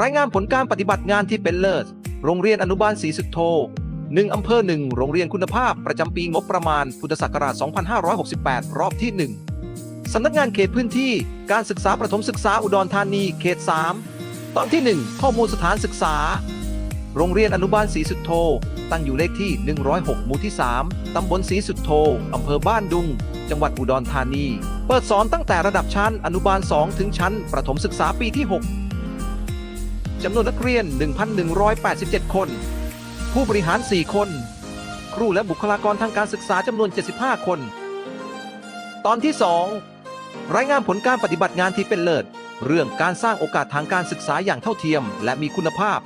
รายงานผลการปฏิบัติงานที่เป็นเลิศ โรงเรียนอนุบาลศรีสุทโธหนึ่งอำเภอหนึ่งโรงเรียนคุณภาพประจำปีงบประมาณพุทธศักราช 2568 รอบที่ 1 สำนักงานเขตพื้นที่การศึกษาประถมศึกษาอุดรธานีเขต 3 ตอนที่ 1 ข้อมูลสถานศึกษา โรงเรียนอนุบาลศรีสุทโธตั้งอยู่เลขที่ 106 หมู่ที่ 3 ตำบลศรีสุทโธอำเภอบ้านดุง จังหวัดอุดรธานี เปิดสอนตั้งแต่ระดับชั้นอนุบาล 2 ถึงชั้นประถมศึกษาปีที่ 6 จำนวนนักเรียน 1,187 คน ผู้บริหาร 4 คน ครูและบุคลากรทางการศึกษาจำนวน 75 คน ตอนที่ 2 รายงานผลการปฏิบัติงานที่เป็นเลิศ เรื่องการสร้างโอกาสทางการศึกษาอย่างเท่าเทียม และมีคุณภาพ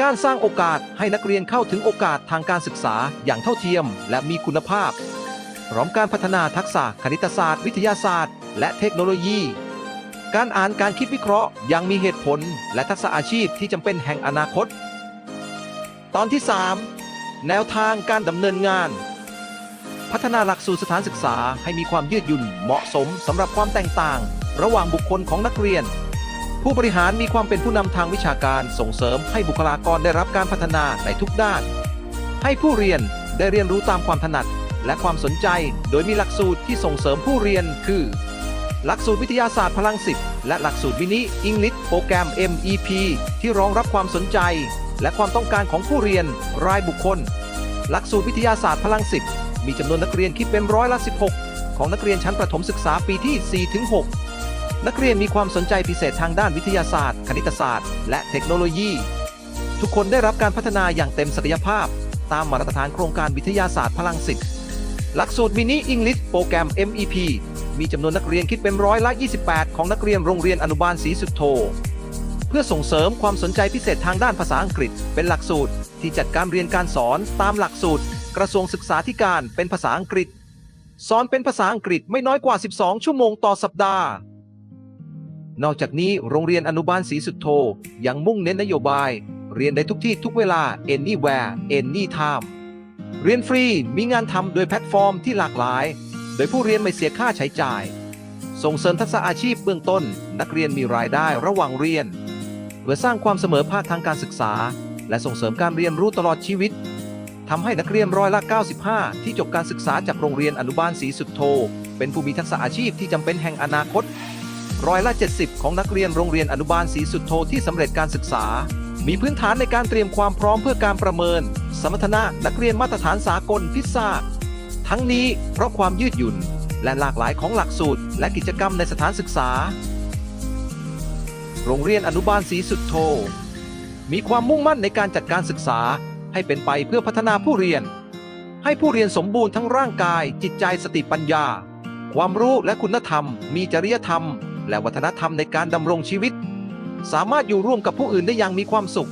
การสร้างโอกาสให้นักเรียนเข้าถึงโอกาสทางการศึกษาอย่างเท่าเทียม และมีคุณภาพพร้อมการพัฒนาทักษะคณิตศาสตร์ วิทยาศาสตร์ และเทคโนโลยี การอ่านการคิดวิเคราะห์ย่างมีเหตุผล และทักษะอาชีพที่จำเป็นแห่งอนาคต ตอนที่ 3 แนวทางการดำเนินงาน พัฒนาหลักสูตรสถานศึกษาให้มีความยืดหยุ่นเหมาะสมสำหรับความแตกต่าง ระหว่างบุคคลของนักเรียน ผู้บริหารมีความเป็นผู้นำทางวิชาการส่งเสริมให้บุคลากรได้รับการพัฒนาในทุกด้าน ให้ผู้เรียนได้เรียนรู้ตามความถนัดและความสนใจ โดยมีหลักสูตรที่ส่งเสริมผู้เรียนคือ หลักสูตรวิทยาศาสตร์พลังสิทธิ์และหลักสูตรมินิอังกฤษโปรแกรม MEP ที่รองรับความสนใจ และความต้องการของผู้เรียนรายบุคคล หลักสูตรวิทยาศาสตร์พลังสิทธิ์มีจำนวนนักเรียนคิดเป็นร้อยละ16 ของนักเรียนชั้นประถมศึกษาปีที่ 4-6 นักเรียนมีความสนใจพิเศษทางด้านวิทยาศาสตร์ คณิตศาสตร์ และเทคโนโลยี ทุกคนได้รับการพัฒนาอย่างเต็มศักยภาพ ตามมาตรฐานโครงการวิทยาศาสตร์พลังสิทธิ์หลักสูตรมินิอังกฤษโปรแกรม MEP มีจำนวนนักเรียนคิดเป็นร้อยละ 28 ของนักเรียนโรงเรียนอนุบาลศรีสุทโธเพื่อส่งเสริมความสนใจพิเศษทางด้านภาษาอังกฤษ เป็นหลักสูตร ที่จัดการเรียนการสอนตามหลักสูตร กระทรวงศึกษาธิการเป็นภาษาอังกฤษ สอนเป็นภาษาอังกฤษไม่น้อยกว่า 12 ชั่วโมงต่อสัปดาห์ นอกจากนี้โรงเรียนอนุบาลศรีสุทโธยังมุ่งเน้นนโยบาย เรียนได้ทุกที่ทุกเวลา anywhere anytime เรียนฟรีมีงานทำโดยแพลตฟอร์มที่หลากหลาย โดยผู้เรียนไม่เสียค่าใช้จ่าย ส่งเสริมทักษะอาชีพเบื้องต้น นักเรียนมีรายได้ระหว่างเรียน เพื่อสร้างความเสมอภาคทางการศึกษา และส่งเสริมการเรียนรู้ตลอดชีวิตทำให้นักเรียนร้อยละ 95 ที่จบการศึกษาจากโรงเรียนอนุบาลศรีสุทโธเป็นผู้มีทักษะอาชีพที่จำเป็นแห่งอนาคตร้อยละ 70 ของนักเรียนโรงเรียนอนุบาลศรีสุทโธที่สำเร็จการศึกษา มีพื้นฐานในการเตรียมความพร้อมเพื่อการประเมิน สมรรถนะนักเรียนมาตรฐานสากลพิซซ่า ทั้งนี้เพราะความยืดหยุ่น และหลากหลายของหลักสูตร และกิจกรรมในสถานศึกษา โรงเรียนอนุบาลศรีสุทโธมีความมุ่งมั่นในการจัดการศึกษาให้เป็นไปเพื่อพัฒนาผู้เรียน ให้ผู้เรียนสมบูรณ์ทั้งร่างกาย จิตใจสติปัญญา ความรู้และคุณธรรม มีจริยธรรม และวัฒนธรรมในการดำรงชีวิต สามารถอยู่ร่วมกับผู้อื่นได้อย่างมีความสุข